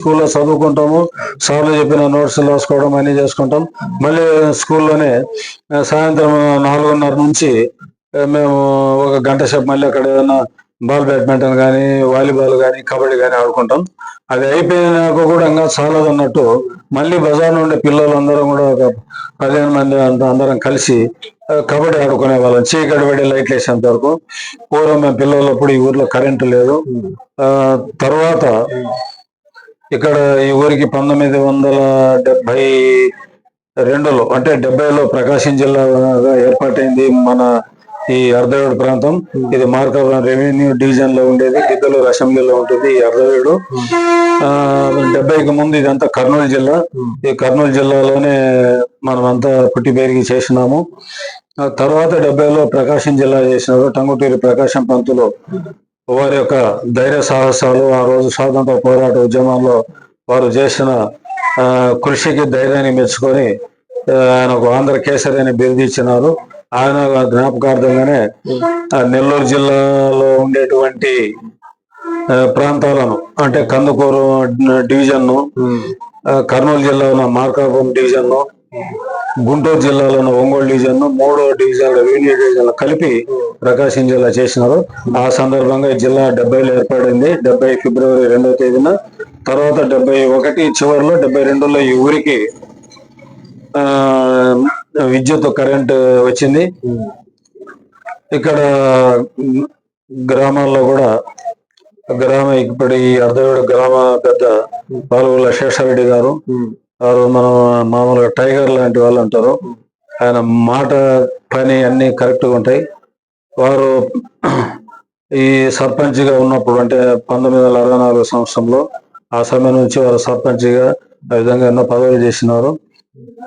స్కూల్లో చదువుకుంటాము. సార్లు చెప్పిన నోట్స్ రాసుకోవడం అన్ని చేసుకుంటాం. మళ్ళీ స్కూల్లోనే సాయంత్రం నాలుగున్నర నుంచి మేము ఒక గంట సేపు మళ్ళీ అక్కడ ఏదైనా బాల్ బ్యాడ్మింటన్ కానీ వాలీబాల్ కానీ కబడ్డీ కానీ ఆడుకుంటాం. అది అయిపోయినాక కూడా ఇంకా చాలా అన్నట్టు మళ్ళీ బజార్ నుండి పిల్లలందరం కూడా ఒక పదిహేను మంది అంత అందరం కలిసి కబడ్డీ ఆడుకునే వాళ్ళం. చీకటి పడి లైట్లు వేసేంత వరకు. పూర్వం మేము పిల్లలప్పుడు ఈ ఊర్లో కరెంటు లేదు. ఆ, తర్వాత ఇక్కడ ఈ ఊరికి పంతొమ్మిది వందల డెబ్బై రెండులో అంటే డెబ్బైలో ప్రకాశం జిల్లాగా ఏర్పాటైంది మన ఈ అర్ధవేడు ప్రాంతం. ఇది మార్కాపురం రెవెన్యూ డివిజన్లో ఉండేది గిద్దలూరు అసెంబ్లీలో ఉంటుంది ఈ అర్ధవేడు. ఆ డెబ్బైకి ముందు ఇదంతా కర్నూలు జిల్లా. ఈ కర్నూలు జిల్లాలోనే మనం అంతా పుట్టి పెరిగి చేసినాము. తర్వాత డెబ్బైలో ప్రకాశం జిల్లా చేసినారు టంగుటూరి ప్రకాశం పంతులు. వారి యొక్క ధైర్య సాహసాలు ఆ రోజు స్వాతంత్ర పోరాట ఉద్యమంలో వారు చేసిన కృషికి ధైర్యాన్ని మెచ్చుకొని ఆయనకు ఆంధ్ర కేసరి అని బిరుదు ఇచ్చినారు ఆయన జ్ఞాపకార్థంగానే నెల్లూరు జిల్లాలో ఉండేటువంటి ప్రాంతాలను అంటే కందుకూరు డివిజన్ కర్నూలు జిల్లా ఉన్న మార్కాపురం డివిజన్ గుంటూరు జిల్లాలోని ఒంగోలు డివిజన్ మూడో డివిజన్ రెవెన్యూ డివిజన్ కలిపి ప్రకాశం జిల్లా చేసినారు. ఆ సందర్భంగా ఈ జిల్లా డెబ్బైలో ఏర్పడింది. డెబ్బై ఫిబ్రవరి రెండవ తేదీన తర్వాత డెబ్బై ఒకటి చివరిలో డెబ్బై రెండులో ఈ ఊరికి విద్యుత్ కరెంట్ వచ్చింది. ఇక్కడ గ్రామాల్లో కూడా గ్రామ ఇప్పుడు ఈ అర్ధవేడు గ్రామ పెద్ద పాల్గొల శేషారెడ్డి గారు మనం మామూలుగా టైగర్ లాంటి వాళ్ళు అంటారు. ఆయన మాట పని అన్ని కరెక్ట్గా ఉంటాయి. వారు ఈ సర్పంచ్గా ఉన్నప్పుడు అంటే పంతొమ్మిది వందల అరవై నాలుగు సంవత్సరంలో ఆ సమయం నుంచి వారు సర్పంచ్గా ఆ విధంగా ఎన్నో పదవులు చేసినారు.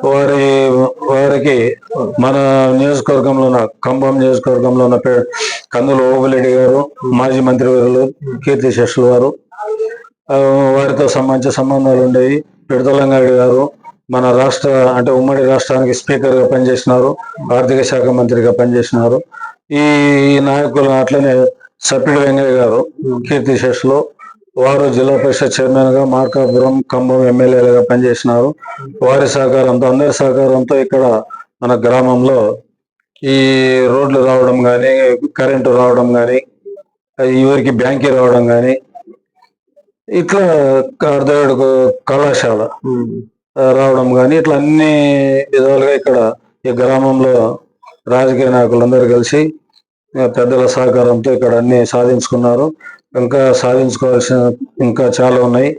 వారి వారికి మన నియోజకవర్గంలో ఉన్న ఖమ్మం నియోజకవర్గంలో ఉన్న పే- కందుల ఓబులెడ్డి గారు మాజీ మంత్రివర్యులు కీర్తి శేషులు గారు వారితో సంబంధించిన సంబంధాలు ఉండేవి. పిడతలంగాడి గారు మన రాష్ట్ర అంటే ఉమ్మడి రాష్ట్రానికి స్పీకర్గా పనిచేసినారు ఆర్థిక శాఖ మంత్రిగా పనిచేసినారు. ఈ నాయకులు అట్లనే సప్పిడి వెంగయ్య గారు కీర్తి శేషులు వారు జిల్లా పరిషత్ చైర్మన్గా మార్కాపురం ఖమ్మం ఎమ్మెల్యేలుగా పనిచేసినారు. వారి సహకారంతో అందరి సహకారంతో ఇక్కడ మన గ్రామంలో ఈ రోడ్లు రావడం కానీ కరెంటు రావడం కానీ ఈ ఊరికి బ్యాంకి రావడం కానీ ఇట్లా అర్ధవేడు కళాశాల రావడం కానీ ఇట్లా అన్ని విధాలుగా ఇక్కడ ఈ గ్రామంలో రాజకీయ నాయకులందరూ కలిసి పెద్దల సహకారంతో ఇక్కడ అన్ని సాధించుకున్నారు. ఇంకా సాధించుకోవాల్సిన ఇంకా చాలా ఉన్నాయి.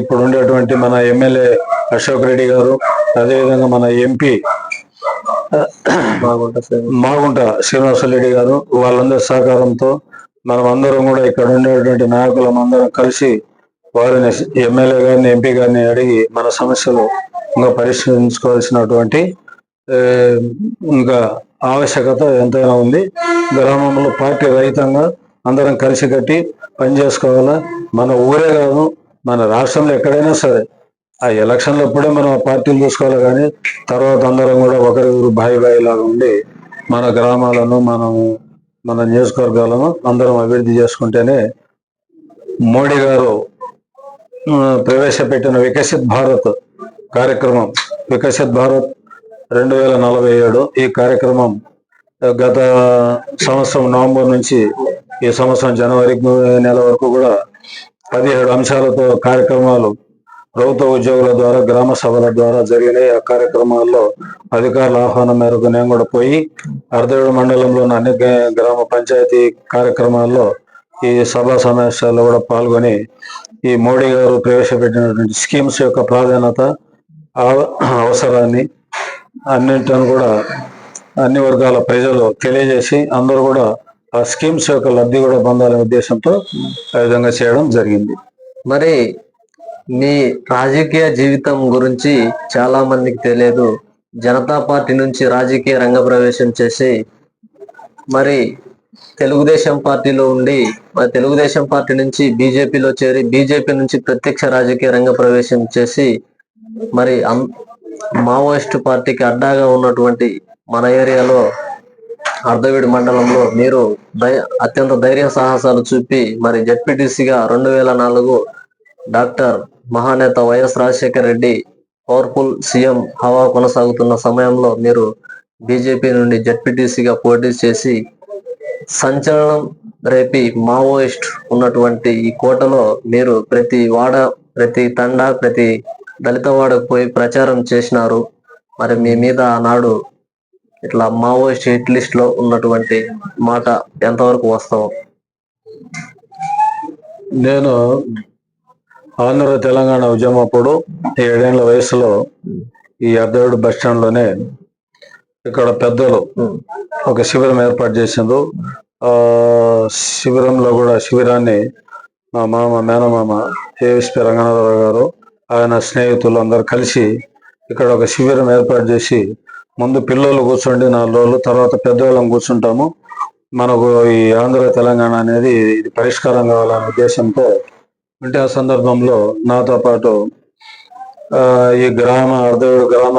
ఇప్పుడు ఉండేటువంటి మన ఎమ్మెల్యే అశోక్ రెడ్డి గారు అదేవిధంగా మన ఎంపీ మాగుంట శ్రీనివాసరెడ్డి గారు వాళ్ళందరి సహకారంతో మనం అందరం కూడా ఇక్కడ ఉండేటువంటి నాయకులం అందరం కలిసి వారిని ఎమ్మెల్యే గారిని ఎంపీ గారిని అడిగి మన సమస్యలు ఇంకా పరిష్కరించుకోవాల్సినటువంటి ఇంకా ఆవశ్యకత ఎంతైనా ఉంది. గ్రామంలో పార్టీ రహితంగా అందరం కలిసి కట్టి పనిచేసుకోవాలా? మన ఊరే కాదు మన రాష్ట్రంలో ఎక్కడైనా సరే. ఆ ఎలక్షన్లు అప్పుడే మనం ఆ పార్టీలు చూసుకోవాలి కానీ తర్వాత అందరం కూడా ఒకరికొకరు బాయి బాయి లాగా ఉండి మన గ్రామాలను మనము మన నియోజకవర్గాలను అందరం అభివృద్ధి చేసుకుంటేనే మోడీ గారు ప్రవేశపెట్టిన వికసిత్ భారత్ కార్యక్రమం వికసిత్ భారత్ రెండు వేల నలభై ఏడు ఈ కార్యక్రమం గత సంవత్సరం నవంబర్ నుంచి ఈ సంవత్సరం జనవరి నెల వరకు కూడా పదిహేడు అంశాలతో కార్యక్రమాలు ప్రభుత్వ ఉద్యోగుల ద్వారా గ్రామ సభల ద్వారా జరిగిన ఆ కార్యక్రమాల్లో అధికారుల ఆహ్వానం మేరకు నేను కూడా పోయి అర్ధవేడు మండలంలోని అన్ని గ్రామ పంచాయతీ కార్యక్రమాల్లో ఈ సభా సమావేశాల్లో కూడా పాల్గొని ఈ మోడీ గారు ప్రవేశపెట్టినటువంటి స్కీమ్స్ యొక్క ప్రాధాన్యత అవసరాన్ని అన్నింటిని కూడా అన్ని వర్గాల ప్రజలు తెలియజేసి అందరూ కూడా ఆ స్కీమ్స్ యొక్క లబ్ధి కూడా పొందాలనే ఉద్దేశంతో ఆ విధంగా చేయడం జరిగింది. మరి మీ రాజకీయ జీవితం గురించి చాలా మందికి తెలియదు. జనతా పార్టీ నుంచి రాజకీయ రంగ ప్రవేశం చేసి మరి తెలుగుదేశం పార్టీలో ఉండి మరి తెలుగుదేశం పార్టీ నుంచి బీజేపీలో చేరి బీజేపీ నుంచి ప్రత్యక్ష రాజకీయ రంగ ప్రవేశం చేసి మరి అం- పార్టీకి అడ్డాగా ఉన్నటువంటి మన ఏరియాలో అర్ధవీడి మండలంలో మీరు అత్యంత ధైర్య సాహసాలు చూపి మరి జడ్పీటీసీగా రెండు వేల నాలుగు డాక్టర్ మహానేత YS Rajasekhara Reddy powerful CM హవా కొనసాగుతున్న సమయంలో మీరు బీజేపీ నుండి జడ్పీటీసీగా పోటీ చేసి సంచలనం రేపి మావోయిస్ట్ ఉన్నటువంటి ఈ కోటలో మీరు ప్రతి వాడ ప్రతి తండా ప్రతి దళిత వాడకు పోయి ప్రచారం చేసినారు. మరి మీ మీద ఆనాడు ఇట్లా మావోయిస్ట్ హిట్ లిస్ట్లో ఉన్నటువంటి మాట ఎంతవరకు వాస్తవం? నేను ఆంధ్ర తెలంగాణ ఉద్యమం అప్పుడు ఏడేళ్ళ వయసులో ఈ అర్ధవేడు బస్ స్టాండ్లోనే ఇక్కడ పెద్దలు ఒక శిబిరం ఏర్పాటు చేసిండ్రు. ఆ శిబిరంలో కూడా శిబిరాన్ని మా మామ మేనమామ ఏఎస్పి రంగనాథరావు గారు ఆయన స్నేహితులు అందరు కలిసి ఇక్కడ ఒక శిబిరం ఏర్పాటు చేసి ముందు పిల్లలు కూర్చోండి నాలుగు రోజులు తర్వాత పెద్దవాళ్ళం కూర్చుంటాము. మనకు ఈ ఆంధ్ర తెలంగాణ అనేది ఇది పరిష్కారం కావాలనే ఉద్దేశంతో అంటే ఆ సందర్భంలో నాతో పాటు ఆ, ఈ గ్రామ అర్ధవేడు గ్రామ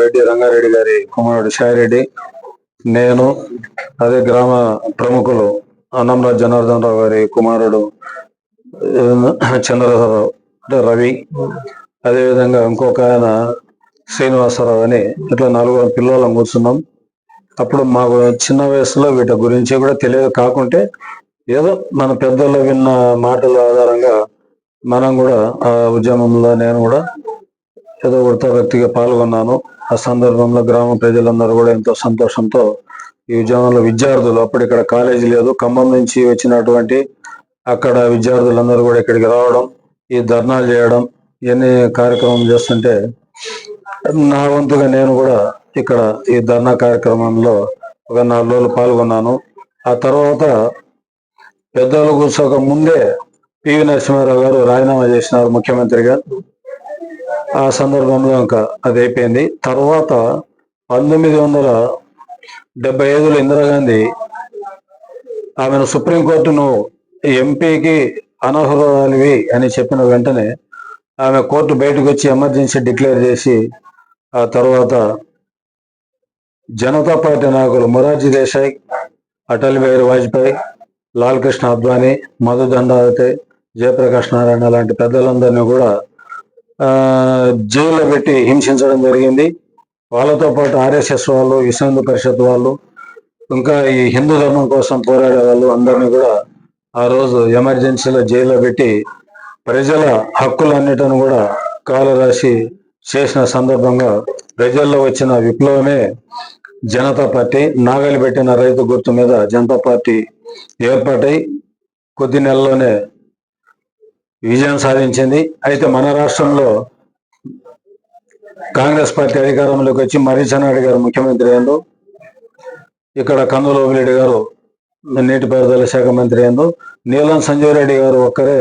రెడ్డి రంగారెడ్డి గారి కుమారుడు సాయిరెడ్డి నేను అదే గ్రామ ప్రముఖులు అన్నంరాజ్ జనార్దన్ రావు గారి కుమారుడు చంద్రధరరావు అంటే రవి అదేవిధంగా ఇంకొక ఆయన శ్రీనివాసరావు అని ఇట్లా నలుగురు పిల్లలం కూర్చున్నాం. అప్పుడు మాకు చిన్న వయసులో వీటి గురించి కూడా తెలియదు కాకుంటే ఏదో మన పెద్దలు విన్న మాటల ఆధారంగా మనం కూడా ఆ ఉద్యమంలో నేను కూడా ఏదో ఉడత వ్యక్తిగా పాల్గొన్నాను. ఆ సందర్భంలో గ్రామ ప్రజలందరూ కూడా ఎంతో సంతోషంతో ఈ ఉద్యమంలో విద్యార్థులు అప్పుడు ఇక్కడ కాలేజీ లేదు. ఖమ్మం నుంచి వచ్చినటువంటి అక్కడ విద్యార్థులందరూ కూడా ఇక్కడికి రావడం ఈ ధర్నాలు చేయడం ఇవన్నీ కార్యక్రమం చేస్తుంటే నా వంతుగా నేను కూడా ఇక్కడ ఈ ధర్నా కార్యక్రమంలో ఒక నాలుగు రోజులు పాల్గొన్నాను. ఆ తర్వాత పెద్దలు కూర్చోక ముందే పివి నరసింహారావు గారు రాజీనామా చేసినారు ముఖ్యమంత్రిగా. ఆ సందర్భంలో ఇంకా అది అయిపోయింది. తర్వాత పంతొమ్మిది వందల డెబ్బై ఐదులో ఇందిరాగాంధీ ఆమెను సుప్రీంకోర్టును ఎంపీకి అనర్హురాలివి అని చెప్పిన వెంటనే ఆమె కోర్టు బయటకు వచ్చి ఎమర్జెన్సీ డిక్లేర్ చేసి ఆ తర్వాత జనతా పార్టీ నాయకులు మొరార్జీ దేశాయ్ అటల్ బిహారీ వాజ్పేయి లాల్ కృష్ణ అద్వానీ మధు దండావతి జయప్రకాష్ నారాయణ లాంటి పెద్దలందరినీ కూడా ఆ, జైల్లో పెట్టి హింసించడం జరిగింది. వాళ్ళతో పాటు ఆర్ఎస్ఎస్ వాళ్ళు విశ్వ హిందూ పరిషత్ వాళ్ళు ఇంకా ఈ హిందూ ధర్మం కోసం పోరాడే వాళ్ళు అందరినీ కూడా ఆ రోజు ఎమర్జెన్సీలో జైల్లో పెట్టి ప్రజల హక్కులన్నిటిని కూడా కాలు రాసి చేసిన సందర్భంగా ప్రజల్లో వచ్చిన విప్లవమే జనతా పార్టీ నాగలి పెట్టిన రైతు గుర్తు మీద జనతా పార్టీ ఏర్పాటై కొద్ది నెలల్లోనే విజయం సాధించింది. అయితే మన రాష్ట్రంలో కాంగ్రెస్ పార్టీ అధికారంలోకి వచ్చి మర్రిచనాయుడు గారు ముఖ్యమంత్రి అయ్యారు ఇక్కడ కందులోపిరెడ్డి గారు నీటిపారుదల శాఖ మంత్రి అయ్యారు నీలం సంజయ్ రెడ్డి గారు ఒక్కరే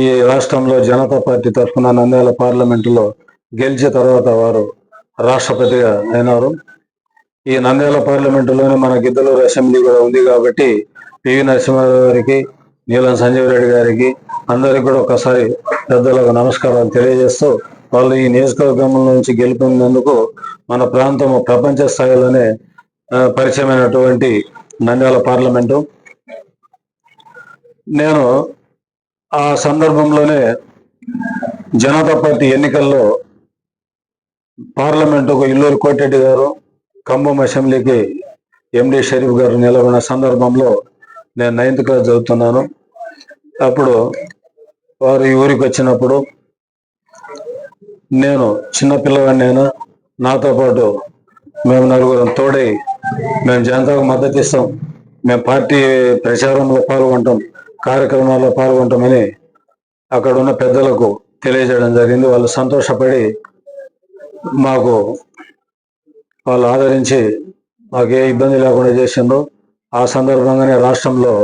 ఈ రాష్ట్రంలో జనతా పార్టీ తరఫున నంద్యాల పార్లమెంటులో గెలిచిన తర్వాత వారు రాష్ట్రపతిగా అయినారు. ఈ నంద్యాల పార్లమెంటులోనే మన గిద్దలూరు అసెంబ్లీ కూడా ఉంది కాబట్టి పివి నరసింహారావు గారికి నీలం సంజయ్ రెడ్డి గారికి అందరికి కూడా ఒకసారి పెద్దలకు నమస్కారాలు తెలియజేస్తూ వాళ్ళు ఈ నియోజకవర్గం నుంచి గెలుపొందినందుకు మన ప్రాంతం ప్రపంచ స్థాయిలోనే పరిచయమైనటువంటి నంద్యాల పార్లమెంటు. నేను ఆ సందర్భంలోనే జనతా పార్టీ ఎన్నికల్లో పార్లమెంటుకు ఇల్లూరు కోటెడ్డి గారు ఖమ్మం అసెంబ్లీకి ఎండి షరీఫ్ గారు నిలబడిన సందర్భంలో నేను నైన్త్ క్లాస్ చదువుతున్నాను. అప్పుడు వారు ఈ ఊరికి వచ్చినప్పుడు నేను చిన్నపిల్లవాడినైనా నాతో పాటు మేము నలుగురం తోడై మేము జనతాకు మద్దతు ఇస్తాం. మేము పార్టీ ప్రచారంలో పాల్గొంటాం కార్యక్రమాల్లో పాల్గొంటామని అక్కడ ఉన్న పెద్దలకు తెలియజేయడం జరిగింది. వాళ్ళు సంతోషపడి మాకు వాళ్ళు ఆదరించి మాకు ఏ ఇబ్బంది లేకుండా చేసిండ్రు. ఆ సందర్భంగానే రాష్ట్రంలో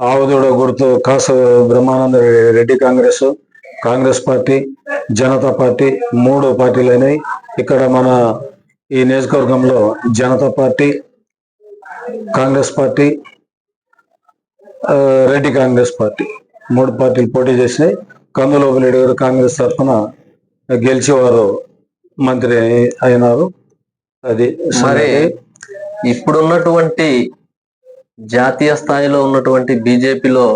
ఆవుదూడ గుర్తు కాస బ్రహ్మానంద రెడ్డి కాంగ్రెస్ కాంగ్రెస్ పార్టీ జనతా పార్టీ మూడు పార్టీలు అయినాయి. ఇక్కడ మన ఈ నియోజకవర్గంలో Janata party Congress party Reddy Congress party మూడు పార్టీలు పోటీ చేసినాయి. కందులోపిరెడ్డి గారు కాంగ్రెస్ తరఫున గెలిచి వారు మంత్రి అయినారు. అది మరి సంగతి. ఇప్పుడున్నటువంటి జాతీయ స్థాయిలో ఉన్నటువంటి బీజేపీలో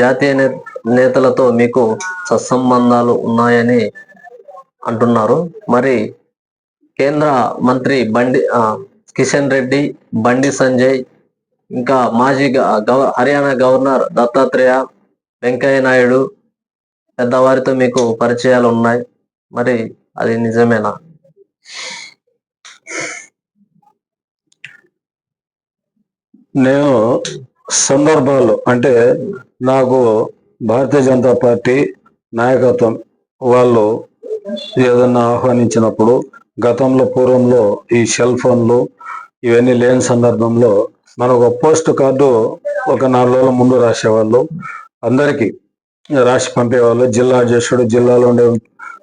జాతీయ నేతలతో మీకు సత్సంబంధాలు ఉన్నాయని అంటున్నారు. మరి కేంద్ర మంత్రి బండి కిషన్ రెడ్డి బండి సంజయ్ ఇంకా మాజీ హర్యానా గవర్నర్ దత్తాత్రేయ వెంకయ్య నాయుడు పెద్దవారితో మీకు పరిచయాలు ఉన్నాయి. మరి అది నిజమేనా? నేను సందర్భాలు అంటే నాకు భారతీయ జనతా పార్టీ నాయకత్వం వాళ్ళు ఏదన్నా ఆహ్వానించినప్పుడు గతంలో పూర్వంలో ఈ సెల్ ఫోన్లు ఇవన్నీ లేని సందర్భంలో మనకు ఒక పోస్ట్ కార్డు ఒక నాలుగు రోజుల ముందు రాసేవాళ్ళు. అందరికీ రాసి పంపేవాళ్ళు. జిల్లా అధ్యక్షుడు జిల్లాలో ఉండే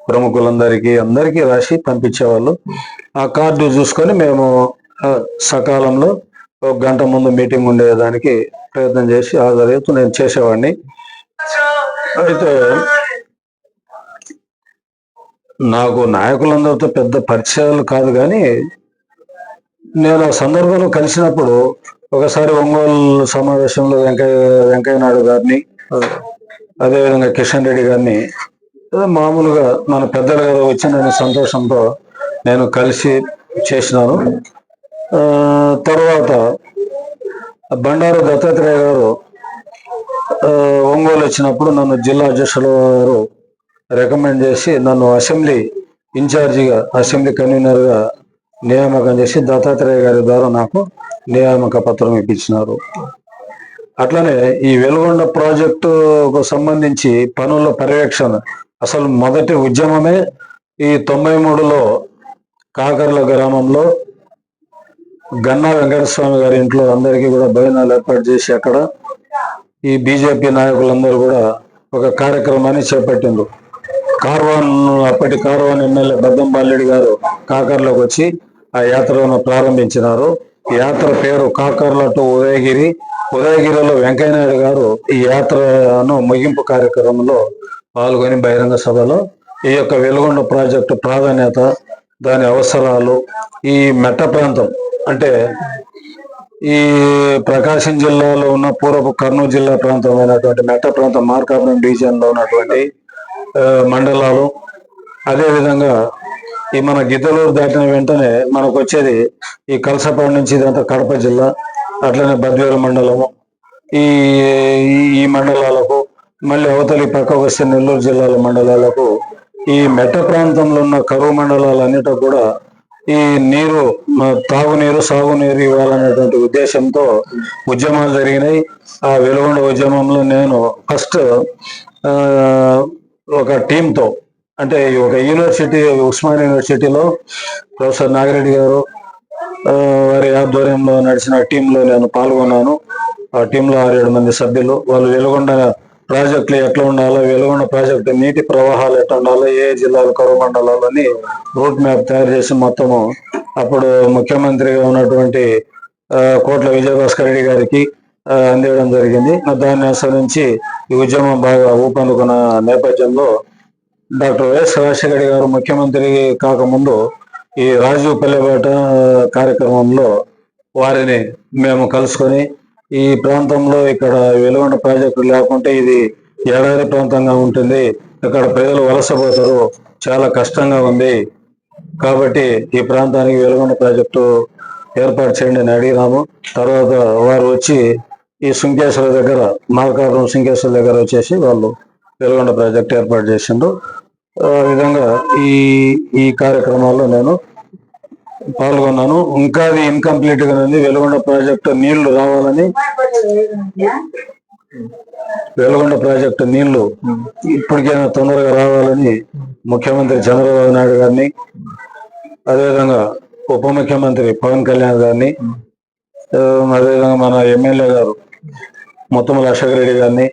ప్రముఖులందరికీ అందరికీ రాసి పంపించేవాళ్ళు. ఆ కార్డు చూసుకొని మేము సకాలంలో ఒక గంట ముందు మీటింగ్ ఉండేదానికి ప్రయత్నం చేసి హాజరయ్యి నేను చేసేవాడిని. అయితే నాకు నాయకులందరితో పెద్ద పరిచయాలు కాదు కానీ నేను ఆ సందర్భంలో కలిసినప్పుడు ఒకసారి ఒంగోలు సమావేశంలో వెంకయ్య వెంకయ్య నాయుడు గారిని అదేవిధంగా కిషన్ రెడ్డి గారిని మామూలుగా మన పెద్దలు గారు వచ్చిన సంతోషంతో నేను కలిసి చేసినాను. తర్వాత బండారు దత్తాత్రేయ గారు ఒంగోలు వచ్చినప్పుడు నన్ను జిల్లా అధ్యక్షుల గారు రికమెండ్ చేసి నన్ను అసెంబ్లీ ఇన్ఛార్జిగా అసెంబ్లీ కన్వీనర్గా నియామకం చేసి దత్తాత్రేయ గారి ద్వారా నాకు నియామక పత్రం ఇప్పించినారు. అట్లనే ఈ వెలుగొండ ప్రాజెక్టుకు సంబంధించి పనుల పర్యవేక్షణ అసలు మొదటి ఉద్యమమే ఈ తొంభై మూడులో కాకర్ల గ్రామంలో గన్నా వెంకటస్వామి గారి ఇంట్లో అందరికీ కూడా భోజనాలు ఏర్పాటు చేసి అక్కడ ఈ బీజేపీ నాయకులందరూ కూడా ఒక కార్యక్రమాన్ని చేపట్టిండ్రు. కార్వాన్ అప్పటి కార్వాన్ ఎమ్మెల్యే బద్దం బాలెడ్డి గారు కాకర్లోకి వచ్చి ఆ యాత్రను ప్రారంభించినారు. ఈ యాత్ర పేరు కాకర్ల టు ఉదయగిరి. ఉదయగిరిలో వెంకయ్య నాయుడు గారు ఈ యాత్రను ముగింపు కార్యక్రమంలో పాల్గొని బహిరంగ సభలో ఈ యొక్క వెలుగొండ ప్రాజెక్టు ప్రాధాన్యత దాని అవసరాలు ఈ మెట్ట ప్రాంతం అంటే ఈ ప్రకాశం జిల్లాలో ఉన్న పూర్వపు కర్నూలు జిల్లా ప్రాంతమైనటువంటి మెట్ట ప్రాంతం మార్కాపురం డివిజన్లో ఉన్నటువంటి మండలాలు అదే విధంగా ఈ మన గిద్దలూరు దాటిన వెంటనే మనకు వచ్చేది ఈ కలసపాడు నుంచి ఇదంతా కడప జిల్లా అట్లనే బద్వేల మండలము. ఈ ఈ మండలాలకు మళ్ళీ అవతలి పక్క వస్తే నెల్లూరు జిల్లాల మండలాలకు ఈ మెట్ట ప్రాంతంలో ఉన్న కరువు మండలాలన్నిట కూడా ఈ నీరు తాగునీరు సాగునీరు ఇవ్వాలనేటువంటి ఉద్దేశంతో ఉద్యమాలు జరిగినాయి. ఆ వెలుగొండ ఉద్యమంలో నేను ఫస్ట్ ఒక టీంతో అంటే ఈ ఒక యూనివర్సిటీ ఉస్మాన్ యూనివర్సిటీలో ప్రొఫెసర్ నాగిరెడ్డి గారు వారి ఆధ్వర్యంలో నడిచిన టీంలో నేను పాల్గొన్నాను. ఆ టీంలో ఆరేడు మంది సభ్యులు. వాళ్ళు వెలుగొండ ప్రాజెక్టులు ఎట్లా ఉండాలో వెలుగొండ ప్రాజెక్టు నీటి ప్రవాహాలు ఎట్లా ఉండాలో ఏ జిల్లాలు కరువు అని రూట్ మ్యాప్ తయారు చేసి మొత్తము అప్పుడు ముఖ్యమంత్రిగా ఉన్నటువంటి కోట్ల విజయభాస్కర్ రెడ్డి గారికి అందివ్వడం జరిగింది. దాన్ని అనుసరించి ఈ ఉద్యమం బాగా ఊపందుకున్న నేపథ్యంలో డాక్టర్ వైఎస్ రాజశేఖర రెడ్డి గారు ముఖ్యమంత్రి కాకముందు ఈ రాజీవ్ పల్లెబాట కార్యక్రమంలో వారిని మేము కలుసుకొని ఈ ప్రాంతంలో ఇక్కడ వెలుగొండ ప్రాజెక్టు లేకుంటే ఇది ఎడారి ప్రాంతంగా ఉంటుంది. ఇక్కడ ప్రజలు వలసపోతారు. చాలా కష్టంగా ఉంది. కాబట్టి ఈ ప్రాంతానికి వెలుగొండ ప్రాజెక్టు ఏర్పాటు చేయండి అని అడిగినాము. తర్వాత వారు వచ్చి ఈ సుంకేశ్వర దగ్గర మార్కాపురం సుంకేశ్వర దగ్గర వచ్చేసి వాళ్ళు వెలుగొండ ప్రాజెక్ట్ ఏర్పాటు చేసిండ్రు. ఆ విధంగా ఈ ఈ కార్యక్రమాల్లో నేను పాల్గొన్నాను. ఇంకా అది ఇన్కంప్లీట్గా ఉంది. వెలుగొండ ప్రాజెక్టు నీళ్ళు రావాలని. వెలుగొండ ప్రాజెక్టు నీళ్ళు ఇప్పటికైనా తొందరగా రావాలని ముఖ్యమంత్రి చంద్రబాబు నాయుడు గారిని అదేవిధంగా ఉప ముఖ్యమంత్రి పవన్ కళ్యాణ్ గారిని అదేవిధంగా మన ఎమ్మెల్యే గారు మొత్తముల అశోక్ రెడ్డి గారిని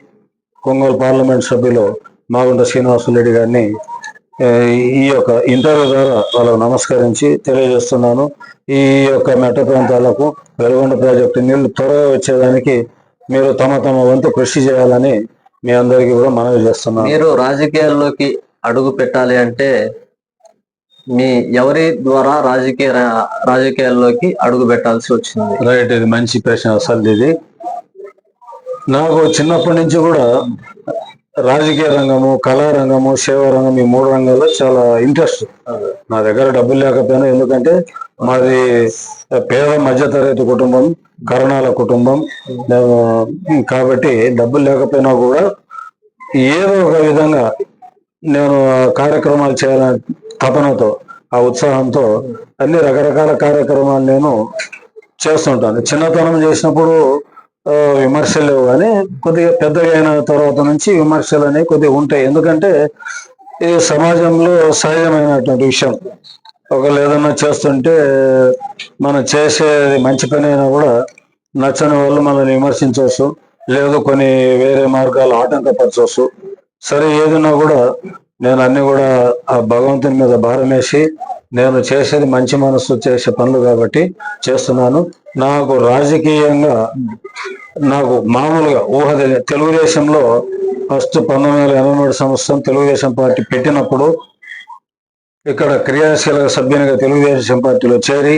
కొంగోలు పార్లమెంట్ సభ్యులు మాగుంట శ్రీనివాసరెడ్డి గారిని ఈ యొక్క ఇంటర్వ్యూ ద్వారా వాళ్ళకు నమస్కరించి తెలియజేస్తున్నాను. ఈ యొక్క మెట్ట ప్రాంతాలకు వెలుగొండ ప్రాజెక్టు నీళ్ళు త్వరగా వచ్చేదానికి మీరు తమ తమ వంతు కృషి చేయాలని మీ అందరికీ కూడా మనవి చేస్తున్నాను. మీరు రాజకీయాల్లోకి అడుగు పెట్టాలి అంటే మీ ఎవరి ద్వారా రాజకీయ రాజకీయాల్లోకి అడుగు పెట్టాల్సి వచ్చింది? రైట్ ఇది మంచి ప్రశ్న అసలు ఇది. నాకు చిన్నప్పటి నుంచి కూడా రాజకీయ రంగము కళా రంగము సేవా రంగం ఈ మూడు రంగాల్లో చాలా ఇంట్రెస్ట్ నా దగ్గర డబ్బులు లేకపోయినా ఎందుకంటే మాది పేద మధ్యతరగతి కుటుంబం కరణాల కుటుంబం. కాబట్టి డబ్బులు లేకపోయినా కూడా ఏదో ఒక విధంగా నేను కార్యక్రమాలు చేయాలని తపనతో ఆ ఉత్సాహంతో అన్ని రకరకాల కార్యక్రమాలు నేను చేస్తుంటాను. చిన్నతనం చేసినప్పుడు విమర్శలు లేవు కానీ కొద్దిగా పెద్దగా అయిన తర్వాత నుంచి విమర్శలు అనేవి కొద్దిగా ఉంటాయి. ఎందుకంటే ఇది సమాజంలో సహజమైనటువంటి విషయం. ఒకళ్ళు ఏదన్నా చేస్తుంటే మనం చేసేది మంచి పని అయినా కూడా నచ్చని వాళ్ళు మనల్ని విమర్శించవచ్చు. లేదు కొన్ని వేరే మార్గాలు ఆటంకపరచవచ్చు. సరే ఏదన్నా కూడా నేను అన్ని కూడా ఆ భగవంతుని మీద భారం వేసి నేను చేసేది మంచి మనసు చేసే పనులు కాబట్టి చేస్తున్నాను. నాకు రాజకీయంగా నాకు మామూలుగా ఊహ తెలుగుదేశంలో ఫస్ట్ పంతొమ్మిది వందల ఎనభై మూడు సంవత్సరం తెలుగుదేశం పార్టీ పెట్టినప్పుడు ఇక్కడ క్రియాశీల సభ్యునిగా తెలుగుదేశం పార్టీలో చేరి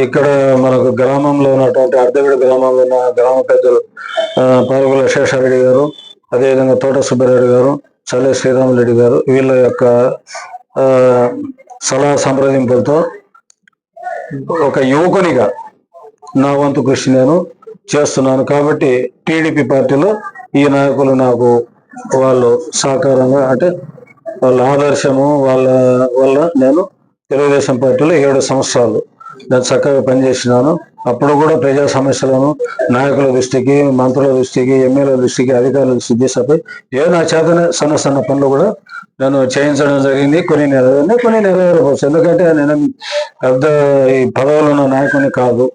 ఇక్కడ మనకు గ్రామంలో ఉన్నటువంటి అర్ధవిడి గ్రామంలో ఉన్న గ్రామ పెద్దలు పాల్గొల శేషారెడ్డి గారు అదేవిధంగా తోట సుబ్బారెడ్డి గారు చల్లే శ్రీరామరెడ్డి గారు వీళ్ళ యొక్క సలహా సంప్రదింపులతో ఒక యువకునిగా నా వంతు కృషి నేను చేస్తున్నాను. కాబట్టి టీడీపీ పార్టీలో ఈ నాయకులు నాకు వాళ్ళు సహకారంగా అంటే వాళ్ళ ఆదర్శము వాళ్ళ వల్ల నేను తెలుగుదేశం పార్టీలో ఏడు సంవత్సరాలు నేను చక్కగా పనిచేసినాను. అప్పుడు కూడా ప్రజా సమస్యలను నాయకుల దృష్టికి మంత్రుల దృష్టికి ఎమ్మెల్యేల దృష్టికి అధికారుల దృష్టికి తీసుకుపోయి ఏ నా చేతనే సన్న సన్న పనులు కూడా నేను చేయించడం జరిగింది. కొన్ని నెరవేరినాయి కొన్ని నెరవేరవచ్చు ఎందుకంటే నేను పెద్ద ఈ పదవులు ఉన్న నాయకుని కాదు.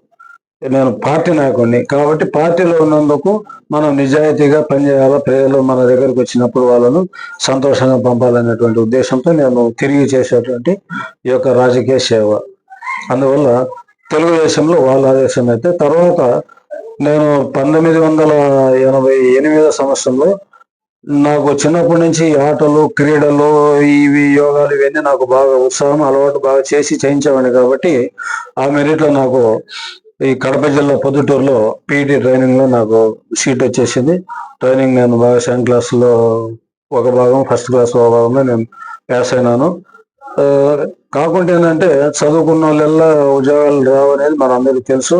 నేను పార్టీ నాయకుడిని. కాబట్టి పార్టీలో ఉన్నందుకు మనం నిజాయితీగా పనిచేయాల? ప్రజలు మన దగ్గరకు వచ్చినప్పుడు వాళ్ళను సంతోషంగా పంపాలనేటువంటి ఉద్దేశంతో నేను తిరిగి చేసేటువంటి ఈ యొక్క రాజకీయ సేవ. అందువల్ల తెలుగుదేశంలో వాళ్ళ ఆదేశం అయితే తర్వాత నేను పంతొమ్మిది వందల ఎనభై ఎనిమిదో సంవత్సరంలో నాకు చిన్నప్పటి నుంచి ఆటలు క్రీడలు ఇవి యోగాలు ఇవన్నీ నాకు బాగా ఉత్సాహం అలవాటు బాగా చేసి చేయించేవాడిని కాబట్టి ఆ మెరిట్లో నాకు ఈ కడప జిల్లా పొద్దుటూరులో పీఈటీ ట్రైనింగ్లో నాకు సీట్ వచ్చేసింది. ట్రైనింగ్ నేను బాగా సెకండ్ క్లాస్లో ఒక భాగం ఫస్ట్ క్లాస్ ఒక భాగంలో నేను పాస్ అయినాను. కాకుండా ఏంటంటే చదువుకున్న వాళ్ళెల్లా ఉద్యోగాలు రావనేది అనేది మన అందరికీ తెలుసు.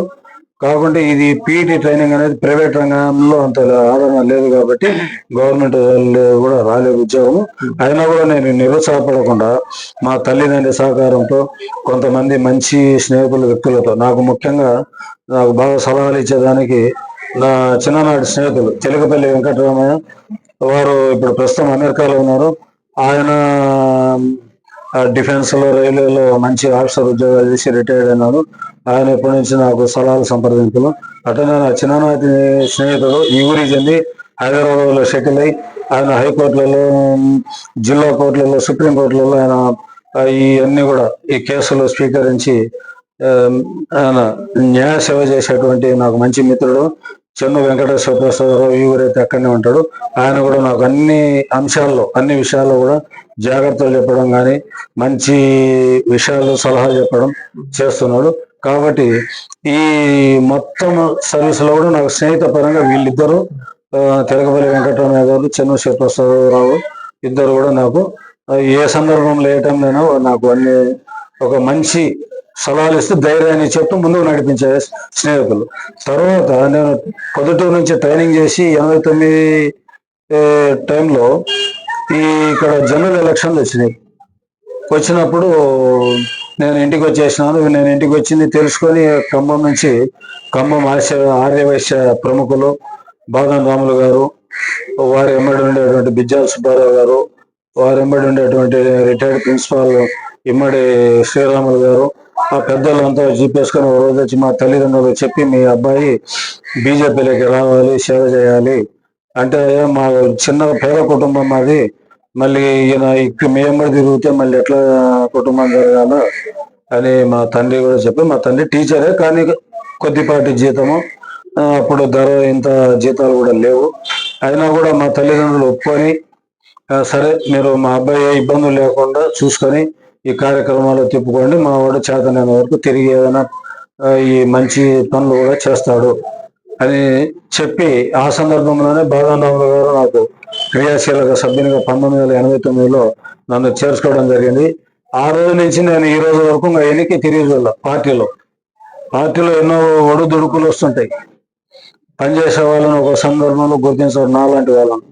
కాకుంటే ఇది పీఈటీ ట్రైనింగ్ అనేది ప్రైవేట్ రంగంలో అంత ఆదరణ లేదు కాబట్టి గవర్నమెంట్ కూడా రాలేదు ఉద్యోగం. అయినా కూడా నేను నిరుత్సాహపడకుండా మా తల్లిదండ్రి సహకారంతో కొంతమంది మంచి స్నేహితుల వ్యక్తులతో నాకు ముఖ్యంగా నాకు బాగా సలహాలు ఇచ్చేదానికి నా చిన్ననాటి స్నేహితులు చిలకపల్లి వెంకటరామయ్య. వారు ఇప్పుడు ప్రస్తుతం అమెరికాలో ఉన్నారు. ఆయన డిఫెన్స్లో రైల్వేలో మంచి ఆఫీసర్ ఉద్యోగాలు చేసి రిటైర్డ్ అయినాడు. ఆయన ఎప్పటి నుంచి నాకు సలహాలు సంప్రదింపులు. అటు నా చిన్ననాటి స్నేహితుడు. ఈ ఊరి చెంది హైదరాబాద్లో సెటిల్ అయి ఆయన హైకోర్టులలో జిల్లా కోర్టులలో సుప్రీం కోర్టులలో ఆయన ఇవన్నీ ఈ అన్ని కూడా ఈ కేసులు స్వీకరించి ఆయన న్యాయ సేవ చేసేటువంటి నాకు మంచి మిత్రుడు. చెన్ను వెంకటేశ్వర ప్రసాదరావు ఈ ఊరైతే అక్కడనే ఉంటాడు. ఆయన కూడా నాకు అన్ని అంశాల్లో అన్ని విషయాల్లో కూడా జాగ్రత్తలు చెప్పడం కానీ మంచి విషయాలు సలహాలు చెప్పడం చేస్తున్నాడు. కాబట్టి ఈ మొత్తం సర్వీస్లో కూడా నాకు స్నేహిత పరంగా వీళ్ళిద్దరూ తిరగపల్లి వెంకటరమయ్య గారు చెన్ను శివప్రసాదరావు ఇద్దరు కూడా నాకు ఏ సందర్భంలో ఏ టైంలో నాకు అన్ని ఒక మంచి సలహాలు ఇస్తూ ధైర్యాన్ని చెప్తూ ముందుకు నడిపించే స్నేహితులు. తర్వాత నేను పొద్దుటూరు నుంచి ట్రైనింగ్ చేసి ఎనభై తొమ్మిది టైంలో ఈ ఇక్కడ జనరల్ ఎలక్షన్లు వచ్చినాయి. వచ్చినప్పుడు నేను ఇంటికి వచ్చేసినాను. నేను ఇంటికి వచ్చింది తెలుసుకొని ఖమ్మం నుంచి ఖమ్మం ఆర్య ఆర్యవైశ్య ప్రముఖులు బాదం రాములు గారు వారి ఎమ్మడి ఉండేటువంటి బిజ్జాల సుబ్బారావు గారు వారి ఎమ్మడి ఉండేటువంటి రిటైర్డ్ ప్రిన్సిపాల్ ఇమ్మడి శ్రీరాములు గారు ఆ పెద్దలంతా చూపేసుకొని ఒక రోజు వచ్చి మా తల్లిదండ్రులు చెప్పి మీ అబ్బాయి బీజేపీలోకి రావాలి సేవ చేయాలి. అంటే మా చిన్న పేద కుటుంబం మాది. మళ్ళీ ఈయన మేము తిరిగితే మళ్ళీ ఎట్లా కుటుంబం జరగాల అని మా తండ్రి కూడా చెప్పి మా తండ్రి టీచరే కానీ కొద్దిపాటి జీతము. అప్పుడు ధర ఇంత జీతాలు కూడా లేవు. అయినా కూడా మా తల్లిదండ్రులు ఒప్పుకొని సరే మీరు మా అబ్బాయి ఏ ఇబ్బందులు లేకుండా చూసుకొని ఈ కార్యక్రమాలు తిప్పుకోండి. మా వాడు చేతనైన వరకు తిరిగి ఏదైనా ఈ మంచి పనులు కూడా చేస్తాడు అని చెప్పి ఆ సందర్భంలోనే బాదారాములు గారు నాకు క్రియాశీలక సభ్యునిగా పంతొమ్మిది వందల ఎనభై తొమ్మిదిలో నన్ను చేర్చుకోవడం జరిగింది. ఆ రోజు నుంచి నేను ఈ రోజు వరకు ఇంకా వెనక్కి తిరిగి పార్టీలో పార్టీలో ఎన్నో ఒడుదుడుకులు వస్తుంటాయి. పనిచేసే వాళ్ళని ఒక సందర్భంలో గుర్తించడం నాలాంటి వాళ్ళని.